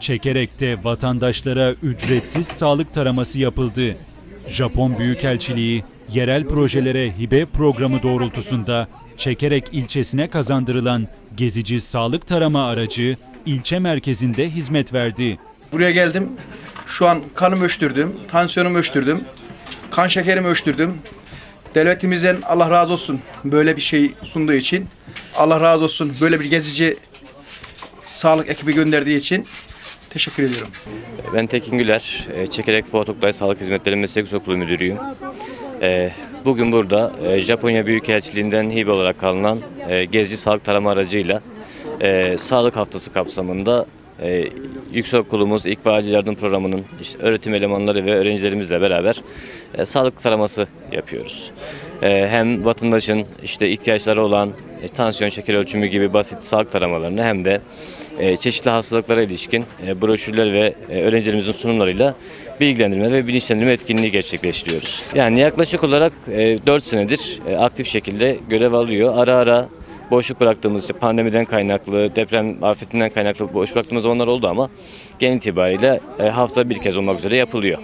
Çekerek'te vatandaşlara ücretsiz sağlık taraması yapıldı. Japon Büyükelçiliği yerel projelere hibe programı doğrultusunda Çekerek ilçesine kazandırılan gezici sağlık tarama aracı ilçe merkezinde hizmet verdi. Buraya geldim. Şu an kanımı ölçtürdüm, tansiyonumu ölçtürdüm, kan şekerimi ölçtürdüm. Devletimizden Allah razı olsun böyle bir şey sunduğu için. Allah razı olsun böyle bir gezici sağlık ekibi gönderdiği için teşekkür ediyorum. Ben Tekin Güler, e, Çekerek Fuat Oktay Sağlık Hizmetleri Meslek Okulu Müdürüyüm. E, Bugün burada e, Japonya Büyükelçiliğinden hibe olarak alınan gezici sağlık tarama aracıyla sağlık haftası kapsamında e, Yüksekokulumuz İlk ve Acil Yardım Programı'nın işte öğretim elemanları ve öğrencilerimizle beraber sağlık taraması yapıyoruz. Hem vatandaşın işte ihtiyaçları olan e, tansiyon şeker ölçümü gibi basit sağlık taramalarını hem de e, çeşitli hastalıklara ilişkin e, broşürler ve öğrencilerimizin sunumlarıyla bilgilendirme ve bilinçlendirme etkinliği gerçekleştiriyoruz. Yani yaklaşık olarak e, 4 senedir aktif şekilde görev alıyor. Ara ara boşluk bıraktığımız işte pandemiden kaynaklı, deprem afetinden kaynaklı boş bıraktığımız onlar oldu ama genel itibariyle hafta bir kez olmak üzere yapılıyor.